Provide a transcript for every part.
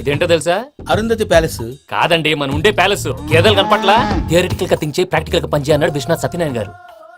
ఇదేంటో తెలుసా? అరుంధతి ప్యాలెస్. కాదండి మన ఉండే ప్యాలెస్. గేదెలు కనపట్లా థియరిటికల్గా థింక్ ప్రాక్టికల్గా పనిచే అన్నాడు విశ్వనాథ్ సత్యనారాయణ గారు.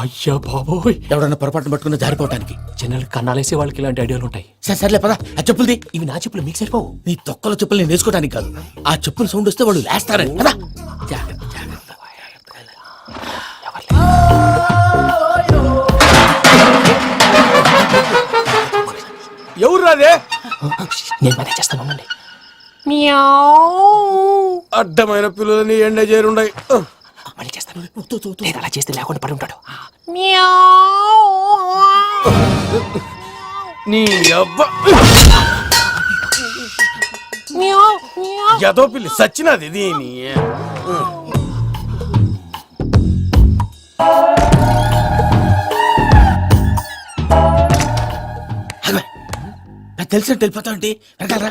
అయ్యా బాబోయ్. ఎవడన్నా పొరపాటున పట్టుకున్న జారిపోవటానికి. జనరల్ కన్నాలేసే వాళ్ళకి ఇలాంటి ఐడియాలు ఉంటాయి. సరే సర్లే పదా. ఆ చెప్పులది. ఇవి నా చెప్పులు మీకు సరిపోవు. నీ తొక్కల చెప్పులు నేను వేసుకోవడానికి కాదు. ఆ చెప్పులు సౌండ్ వస్తే వాళ్ళు లేస్తారని. పదా. ఎవరు రాదే నేను చేస్తాను ఉండండి అడ్డమైన పిల్లలని ఎండ చేరుండయి. మళ్ళీ చేస్తాను లేదు అలా చేస్తే లేకుండా పడి ఉంటాడు. నీ అబ్బ ఎదో పిల్లి సచ్చినది దీని తెలిసినట్టు వెళ్ళిపోతావు ఏంటి వెనకాలరా.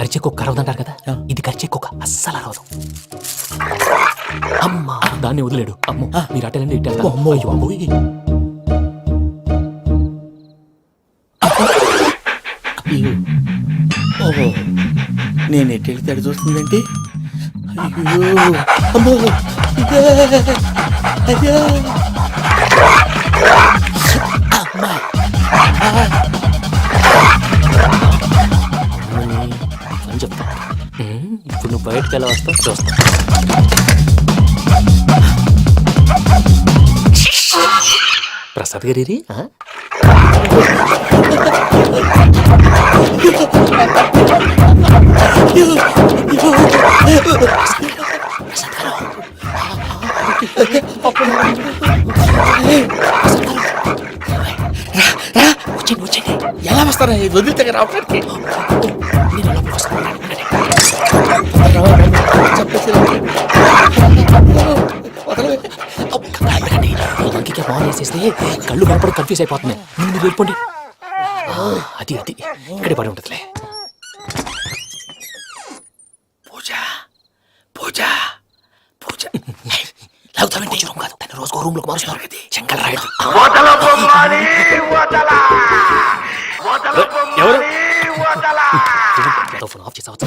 అరిచే కుక్క అరవదంటారు కదా ఇది కరిచే కుక్క అస్సలు అరవదు. అమ్మా! దాన్ని వదిలేడు. అమ్మో! మీరు అటెండి ఇటు వెళ్తారు. అమ్మో. అయ్యో. ఓహో నేను ఎటు వెళ్తే అటు చూస్తుందంటే? అయ్యో! అమ్మో. అయ్యో. అమ్మా. నువ్వు బయటకు ఎలా వస్తావు చూస్తా. ప్రసాద్ గారి ఎలా వస్తారా? వదిలితే రావడానికి నేను లోపలికి వస్తాను బాల్ వేసేస్తే కళ్ళు కనపడి కన్ఫ్యూజ్ అయిపోతున్నాయి ముందు మీరు వెళ్ళిపోండి అది అది. ఇక్కడే పడి ఉంటుందిలే. పూజ పూజ పూజ. లాగుతామంటే రూమ్ కాదు దాన్ని రోజుకో రూమ్లోకి మారుస్తున్నారు కదా శంకర్ రాయుడు ఎవరు? ఫోన్ ఆఫ్ చేసావచ్చు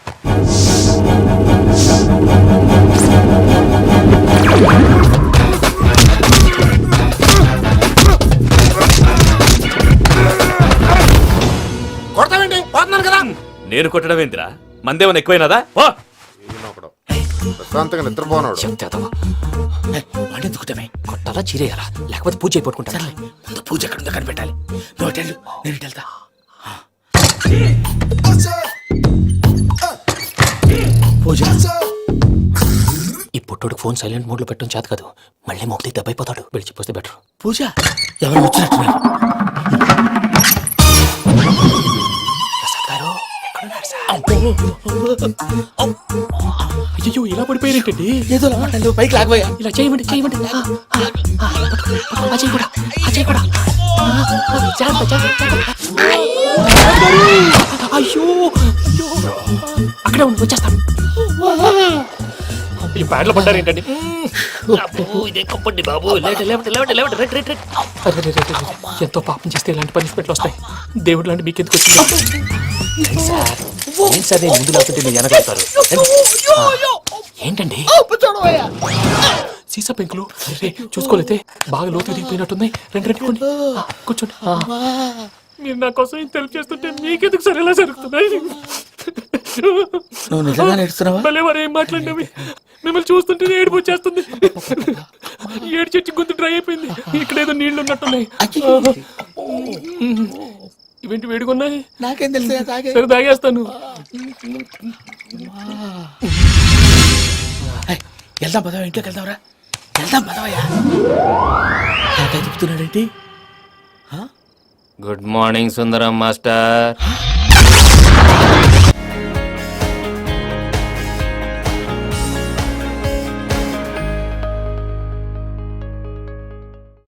నేను కొట్టడం ఏందిరా మందేమన్నా ఎక్కువైనదా ఈయనొకడు. ప్రశాంతంగా నిద్రపోనాడు. వాడిని ఎందుకుంటామే కొట్టాలా చీరేయాలా? లేకపోతే పూజ అయిపోట్టుకుంటా ముందు పూజ ఎక్కడ ఉందో కనిపెట్టాలి. నువ్వు వెళ్ళు, నేను ఇటు వెళ్తా పూజ. ఈ పుట్టోడు ఫోన్ సైలెంట్ మోడ్లో పెట్టడం చేత కాదు. మళ్ళీ మొక్కి దెబ్బైపోతాడు. చెప్పొస్తే బెటర్. పూజ? ఎవరు వచ్చినట్టున్నారు? అయ్యో ఇలా పడిపోయారేంటండి? ఏదో మాట్లాడు పైకి లాగబోయా ఇలా చేయమండి చేయమండి. కూడా కూడా. జాగ్రత్త. అయ్యో అయ్యో. అక్కడే ఉండి వచ్చేస్తాను. ఈ బ్యాడ్లో పడ్డారు ఏంటండి ఇదే కప్పండి బాబు. ఎంతో పాపం చేస్తే ఇలాంటి పనిష్మెంట్లు వస్తాయి. దేవుడు లాంటి మీకు ఎందుకు వచ్చింది? సార్ ఏం సార్ ముందు లేకుంటే మీరు వెనకాడతారు. ఏంటండి? సీసా పెంకులు. రే చూసుకోలేతే బాగా లోతు దిగిపోయినట్టున్నాయి రెండు రెండు కొన్ని కూర్చోండి. మీరు నా కోసం ఇంత హెల్ప్ చేస్తుంటే మీకెందుకు సరే ఎలా జరుగుతున్నాయి? నువ్వు నిజంగా నేర్చుతున్నావా? భలే మరి ఏం మాట్లాడినవి? మిమ్మల్ని చూస్తుంటే ఏడుపు వచ్చేస్తుంది. ఏడు చెట్టు గొంతు డ్రై అయిపోయింది. ఇక్కడ ఏదో నీళ్ళు ఉన్నట్టున్నాయి. ఇవేంటి వేడుకున్నాయి నాకేం తెలుసు తాగే. సరే తాగేస్తాను. వెళ్దాం పదవా ఇంట్లోకి వెళ్దాంరా. వెళ్దాం పదవయ్యా. చెప్తున్నాడేంటి? Good morning Sundaram master.